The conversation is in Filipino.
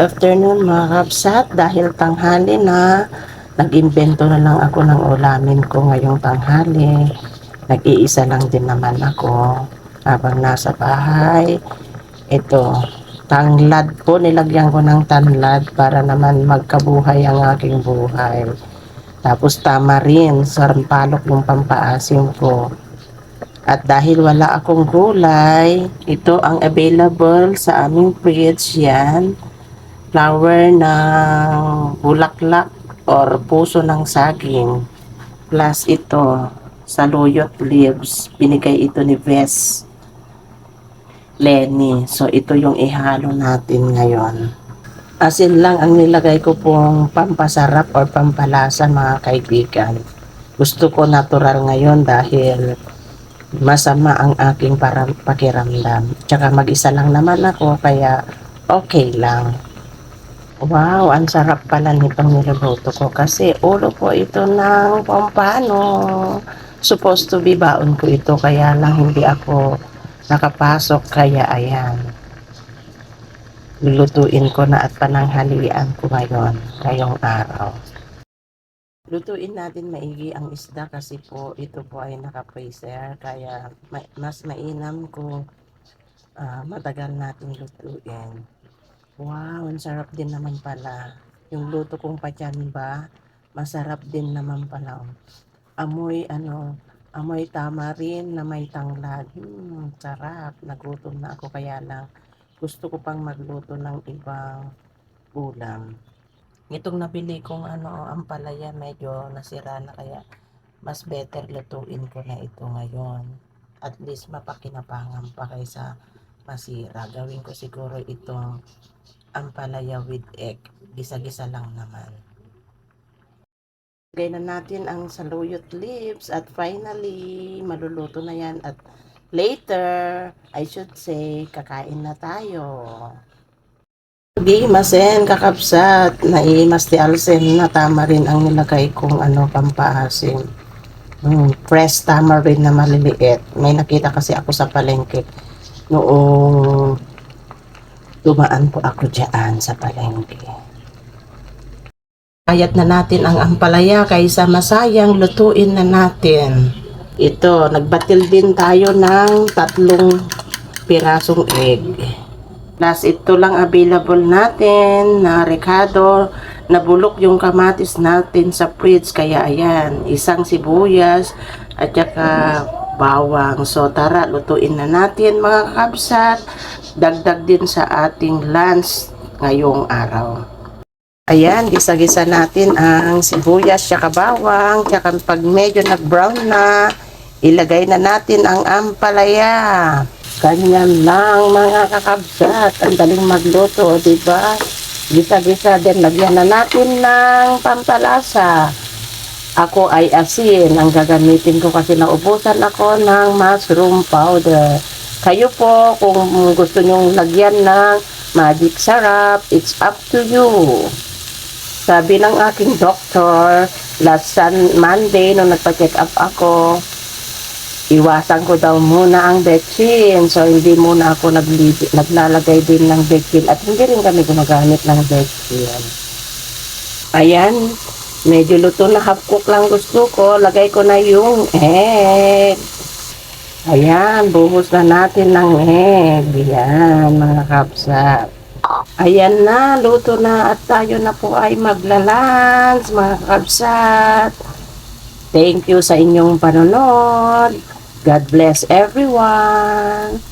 afternoon mga kapsat. Dahil tanghali na, nag-invento na lang ako ng ulamin ko ngayong tanghali. Nag-iisa lang din naman ako habang nasa bahay. Ito, tanglad po. Nilagyan ko ng tanglad para naman magkabuhay ang aking buhay. Tapos tamarin, sarampalok yung pampaasim ko. At dahil wala akong gulay, ito ang available sa aming fridge yan. Flower ng bulaklak or puso ng saging. Plus ito, saluyot leaves. Binigay ito ni Ves Lenny. So ito yung ihalo natin ngayon. Asin lang ang nilagay ko pong pampasarap or pampalasa mga kaibigan. Gusto ko natural ngayon dahil masama ang aking parang pakiramdam. Tsaka mag-isa lang naman ako kaya okay lang. Wow, ang sarap pala nitong niluluto ko kasi ulo po ito ng pampano. Supposed to be baon ko ito kaya lang hindi ako nakapasok kaya ayan. Lulutuin ko na at pananghalian ko ngayon, ngayong araw. Lutuin natin maigi ang isda kasi po ito po ay naka-freezer kaya ma- mas mainam kung ah, matagal natin lutuin. Wow, ang sarap din naman pala. Yung luto kong ba, masarap din naman pala. Amoy ano, amoy tamarin na may tanglad. Hmm, sarap. Nagutom na ako kaya lang gusto ko pang magluto ng ibang ulam. Itong nabili kong ano, ampalaya medyo nasira na kaya mas better lutuin ko na ito ngayon. At least mapakinabangan pa kaysa masira. Gawin ko siguro itong ampalaya with egg. Gisa-gisa lang naman. Lagay na natin ang saluyot leaves at finally maluluto na yan at later I should say kakain na tayo. Gimasen kakapsat naimas ti alsen na tama rin ang nilagay kong ano pampaasim. Hmm, fresh tamarind na maliliit. May nakita kasi ako sa palengke noong dumaan po ako dyan sa palengke. Kayat na natin ang ampalaya kaysa masayang lutuin na natin. Ito, nagbatil din tayo ng tatlong pirasong egg. Plus, ito lang available natin na recado. Nabulok yung kamatis natin sa fridge. Kaya ayan, isang sibuyas at saka bawang. So tara, lutuin na natin mga kabsat. Dagdag din sa ating lunch ngayong araw. Ayan, gisa-gisa natin ang sibuyas, tsaka bawang, tsaka pag medyo nag-brown na, ilagay na natin ang ampalaya. Ganyan lang mga kakabsat. Ang daling magluto, di ba? Gisa-gisa din. Lagyan na natin ng pampalasa. Ako ay asin. Ang gagamitin ko kasi naubusan ako ng mushroom powder. Kayo po, kung gusto nyong lagyan ng magic sarap, it's up to you. Sabi ng aking doktor, last Sun Monday, nung nagpa-check up ako, iwasan ko daw muna ang betchin. So, hindi muna ako naglalagay din ng betchin at hindi rin kami gumagamit ng betchin. Ayan, medyo luto na half cook lang gusto ko. Lagay ko na yung egg. Ayan, buhos na natin ng egg. Ayan, mga kapsat. Ayan na, luto na at tayo na po ay maglalans, mga kabsat. Thank you sa inyong panonood. God bless everyone.